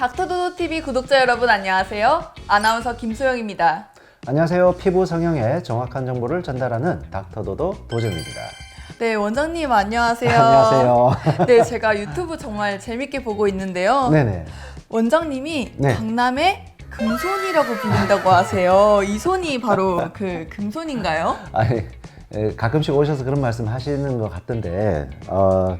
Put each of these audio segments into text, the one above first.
닥터도도 TV 구독자 여러분 안녕하세요. 아나운서 김소영입니다. 안녕하세요. 피부 성형의 정확한 정보를 전달하는 닥터도도 도전입니다. 네, 원장님 안녕하세요. 안녕하세요. 네, 제가 유튜브 정말 재밌게 보고 있는데요. 네네. 원장님이 네. 강남의 금손이라고 불린다고 하세요. 이 손이 바로 그 금손인가요? 아니, 에, 가끔씩 오셔서 그런 말씀 하시는 것 같던데, 어,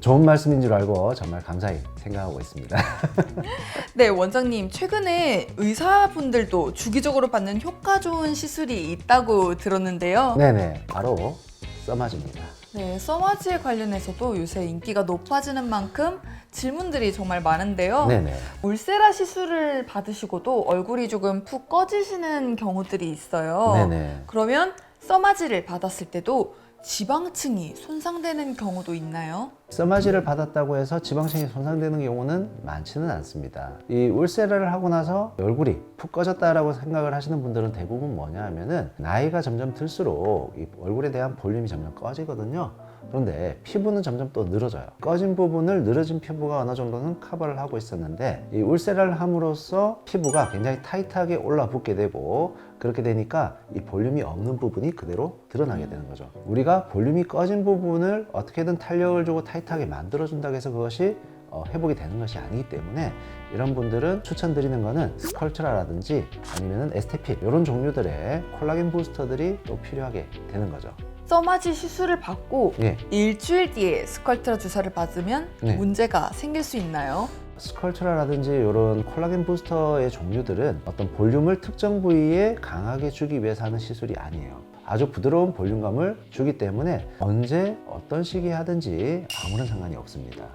좋은 말씀인 줄 알고 정말 감사히 생각하고 있습니다. 네, 원장님 최근에 의사분들도 주기적으로 받는 효과 좋은 시술이 있다고 들었는데요. 네네. 바로 써마즈입니다. 네, 써마지에 관련해서도 요새 인기가 높아지는 만큼 질문들이 정말 많은데요. 네네. 울세라 시술을 받으시고도 얼굴이 조금 푹 꺼지시는 경우들이 있어요. 네네. 그러면 써마지를 받았을 때도 지방층이 손상되는 경우도 있나요? 써마지를 받았다고 해서 지방층이 손상되는 경우는 많지는 않습니다. 이 울세라를 하고 나서 얼굴이 푹 꺼졌다라고 생각을 하시는 분들은 대부분 뭐냐 하면은 나이가 점점 들수록 이 얼굴에 대한 볼륨이 점점 꺼지거든요. 그런데 피부는 점점 또 늘어져요. 꺼진 부분을 늘어진 피부가 어느 정도는 커버를 하고 있었는데 이 울세라를 함으로써 피부가 굉장히 타이트하게 올라붙게 되고 그렇게 되니까 이 볼륨이 없는 부분이 그대로 드러나게 되는 거죠. 우리가 볼륨이 꺼진 부분을 어떻게든 탄력을 주고 타이트하게 만들어준다고 해서 그것이 어, 회복이 되는 것이 아니기 때문에 이런 분들은 추천드리는 거는 스컬트라라든지 아니면은 에스테필 이런 종류들의 콜라겐 부스터들이 또 필요하게 되는 거죠. 써마지 시술을 받고 예. 일주일 뒤에 스컬트라 주사를 맞으면 네. 문제가 생길 수 있나요? 스컬트라라든지 이런 콜라겐 부스터의 종류들은 어떤 볼륨을 특정 부위에 강하게 주기 위해서 하는 시술이 아니에요. 아주 부드러운 볼륨감을 주기 때문에 언제 어떤 시기에 하든지 아무런 상관이 없습니다.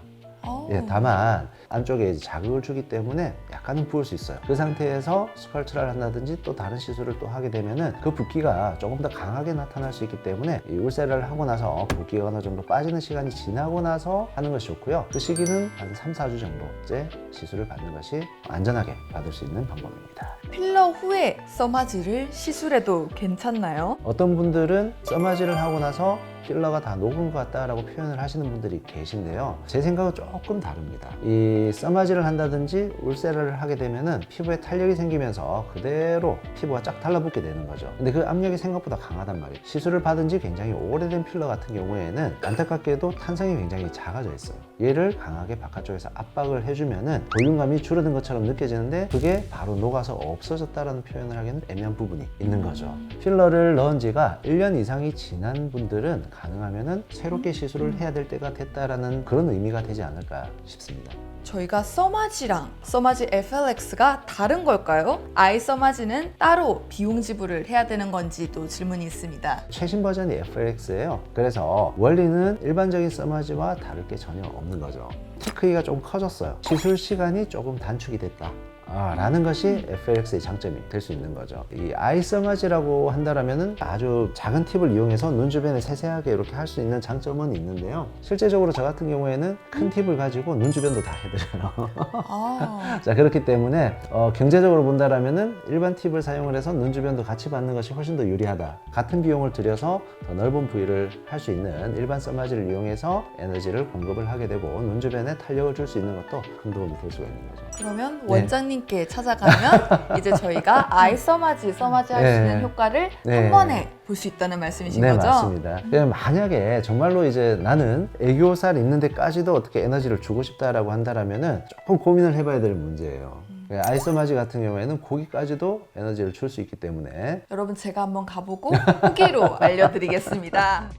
어. 예, 다만 안쪽에 자극을 주기 때문에 약간은 부을 수 있어요. 그 상태에서 스컬트라를 한다든지 또 다른 시술을 또 하게 되면은 그 붓기가 조금 더 강하게 나타날 수 있기 때문에 이 울세라를 하고 나서 붓기가 어느 정도 빠지는 시간이 지나고 나서 하는 것이 좋고요. 그 시기는 한 3, 4주 정도째 시술을 받는 것이 안전하게 받을 수 있는 방법입니다. 필러 후에 써마지를 시술해도 괜찮나요? 어떤 분들은 써마지를 하고 나서 필러가 다 녹은 것 같다라고 표현을 하시는 분들이 계신데요. 제 생각은 조금 다릅니다. 이 써마지를 한다든지 울세라를 하게 되면은 피부에 탄력이 생기면서 그대로 피부가 쫙 달라붙게 되는 거죠. 근데 그 압력이 생각보다 강하단 말이에요. 시술을 받은 지 굉장히 오래된 필러 같은 경우에는 안타깝게도 탄성이 굉장히 작아져 있어요. 얘를 강하게 바깥쪽에서 압박을 해주면은 볼륨감이 줄어든 것처럼 느껴지는데 그게 바로 녹아서 없어졌다라는 표현을 하기는 애매한 부분이 있는 거죠. 필러를 넣은 지가 1년 이상이 지난 분들은 가능하면은 새롭게 시술을 해야 될 때가 됐다라는 그런 의미가 되지 않을까 싶습니다. 저희가 써마지랑 써마지 FLX가 다른 걸까요? 아이 써마지는 따로 비용 지불을 해야 되는 건지 또 질문이 있습니다. 최신 버전이 FLX예요. 그래서 원리는 일반적인 써마지와 다를 게 전혀 없는 거죠. 키 크기가 좀 커졌어요. 시술 시간이 조금 단축이 됐다. 아, 라는 것이 FLX의 장점이 될 수 있는 거죠. 이 아이 써마지라고 한다라면은 아주 작은 팁을 이용해서 눈 주변에 세세하게 이렇게 할 수 있는 장점은 있는데요. 실제적으로 저 같은 경우에는 큰 팁을 가지고 눈 주변도 다 해드려요. 아, 자 그렇기 때문에 어, 경제적으로 본다라면은 일반 팁을 사용을 해서 눈 주변도 같이 받는 것이 훨씬 더 유리하다. 같은 비용을 들여서 더 넓은 부위를 할 수 있는 일반 써마지를 이용해서 에너지를 공급을 하게 되고 눈 주변에 탄력을 줄 수 있는 것도 큰 도움이 될 수가 있는 거죠. 그러면 네. 원장님 께 찾아가면 이제 저희가 아이 써마지, 써마지 할수 네. 있는 효과를 네. 한 번에 볼 수 있다는 말씀이신 네 거죠? 맞습니다. 그냥 만약에 정말로 이제 나는 애교살 있는 데까지도 어떻게 에너지를 주고 싶다라고 한다라면은 조금 고민을 해봐야 될 문제예요. 그 아이소마지 같은 경우에는 거기까지도 에너지를 줄 수 있기 때문에 여러분 제가 한번 가보고 후기로 알려드리겠습니다.